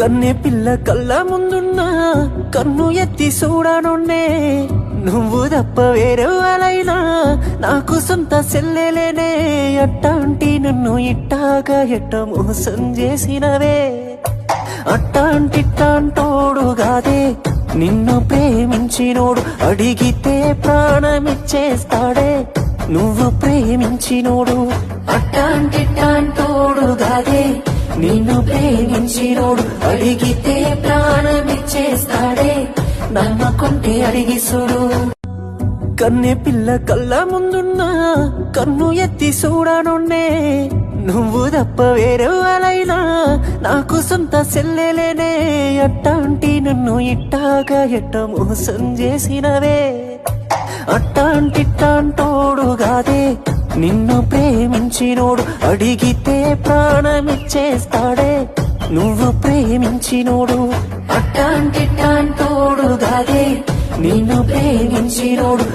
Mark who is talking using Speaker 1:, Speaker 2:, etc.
Speaker 1: కన్నె పిల్ల కళ్ళ ముందున్నా కన్ను ఎత్తి చూడనున్నే. నువ్వు తప్ప వేరే వాళ్ళైనా నాకు సొంత సెల్లెలేనే. అట్టాంటి నన్ను ఇట్టాగా ఎట్ట మోసం చేసినవే. అట్టాంటిట్టాంటోడు కాదే నిన్ను ప్రేమించినోడు. అడిగితే ప్రాణమిచ్చేస్తాడే నువ్వు ప్రేమించినోడు. అట్టాంటిట్టాంటోడు కాదే నిన్ను ప్రేమించినోడు అడిగితే ప్రాణమిచ్చేస్తాడే. నమ్మకుంటే అడిగి కన్నె పిల్ల కళ్ళ ముందున్నా కన్ను ఎత్తి చూడనున్నే. నువ్వు తప్ప వేరే వాళ్ళైనా నాకు సొంత సెల్లెలేనే అట్టాంటి నన్ను ఇట్టాగా ఎట్ట మోసం చేసినవే. అట్టాంటిట్టాంటోడు కాదే. నిన్ను ప్రేమించినోడు అడిగితే ప్రాణమిచ్చేస్తాడే. నువ్వు ప్రేమించినోడు. అట్టాంటిట్టాంటోడు కాదే నిన్ను ప్రేమించినోడు